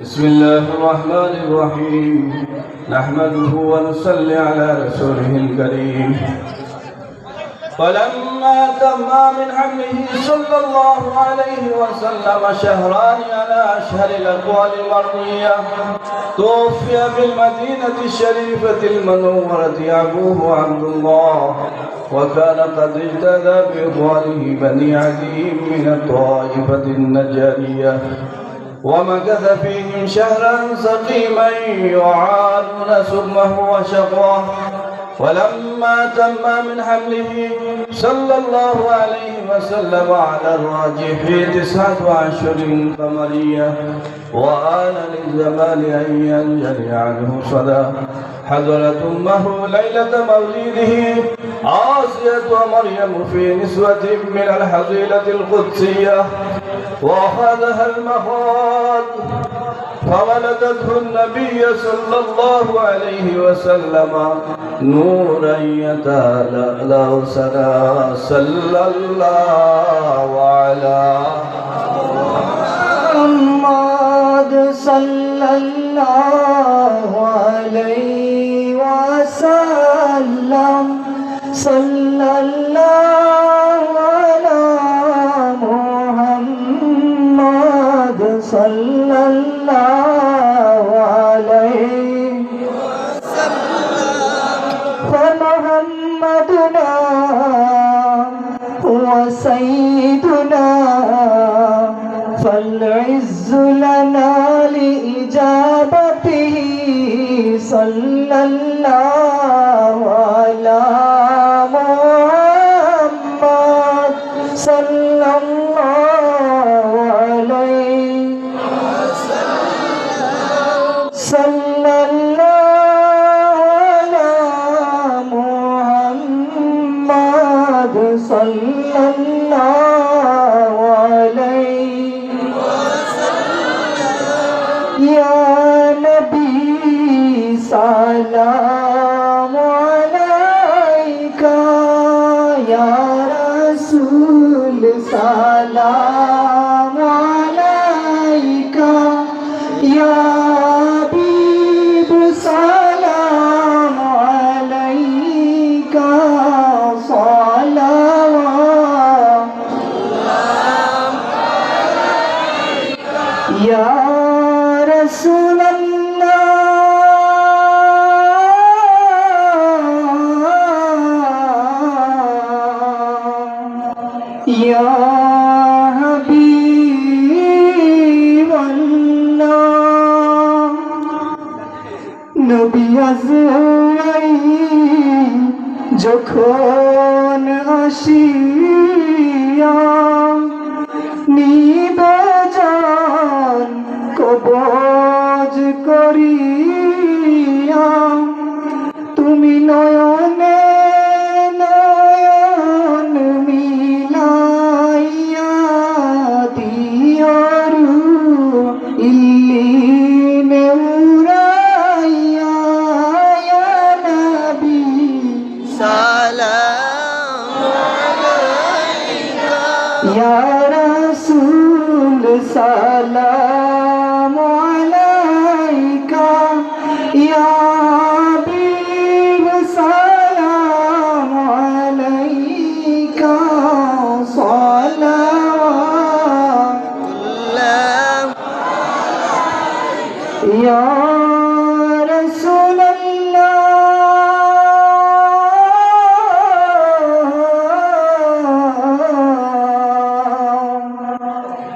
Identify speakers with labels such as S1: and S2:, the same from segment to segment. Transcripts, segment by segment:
S1: بسم الله الرحمن الرحيم. نحمده ونصلي على رسوله الكريم. فلما تم من حمله صلى الله عليه وسلم شهران على أشهر الأقوال المرضية توفي بالمدينة الشريفة المنورة أبوه عبد الله وكان قد اجتدى بإخوانه بني عدي من الطائفة النجارية. ومكث فيهم شهرا سقيما يعانون سمه وشقواه. ولما تم من حمله صلى الله عليه وسلم على الراجح تسعة أشهر قمرية وآن للزمان أن ينجلي عنه صدى. حضرت أمه ليلة مولده عاصية ومريم في نسوة من الحظيرة القدسية وأخذها المخاض. فولدته النبي صلى الله عليه وسلم نورا يتلألأ سنا صلى الله على
S2: محمد صلى الله عليه وسلم. صلى الله على محمد صلى الله سيدنا فالعز لنا لإجابته صلى الله یا نبی سلام নবী যখন আসিয়া নিবে জান কবজ করিয়া তুমি নয়নে ইয়া রাসূল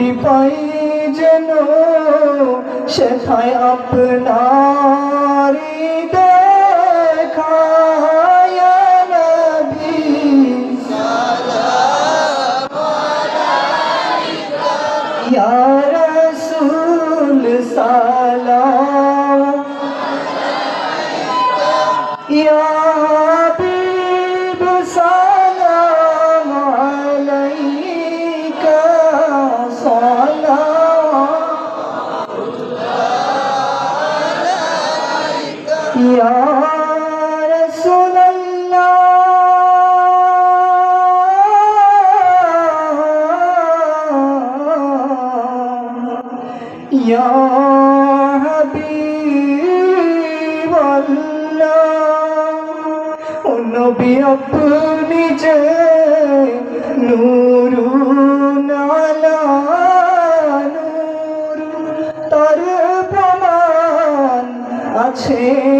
S2: বিপাই যেন সেথায় আপনারই দেখা। নবী আপনি যে নূরুন আলা নূর তার প্রমাণ আছে।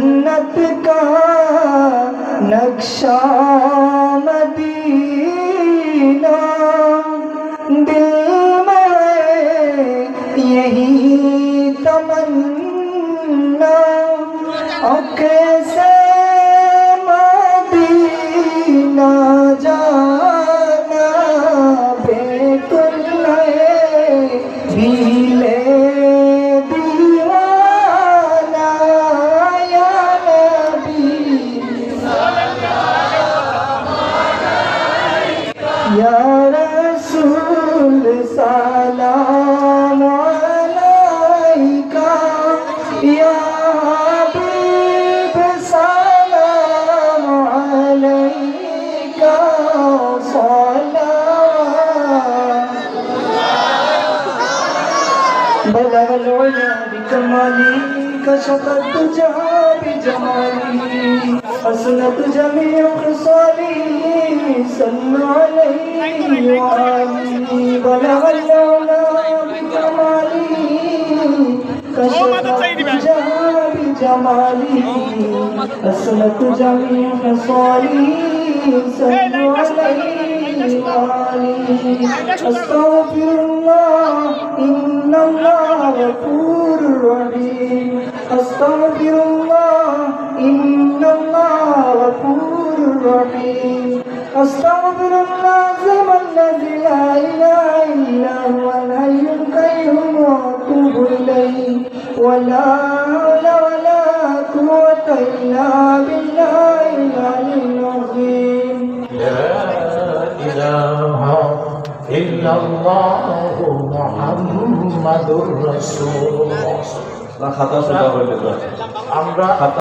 S2: نقشہ مدینہ دل میں یہی تمنا۔ اوکے बलवलोया बिकमाली कशतत जहाँ बिजमाली हसनत जमी अकसाली सन्नाली वाली बलवलोया बिकमाली कशतत जहाँ बिजमाली हसनत जमी अकसाली सन्नाली أستغفر الله إن الله غفور رحيم. أستغفر الله إن الله غفور رحيم أستغفر العظيم الذي لا إله إلا هو الحي القيوم وأتوب إليه. ولا
S1: মুহাম্মাদুর রাসূল।
S3: আমরা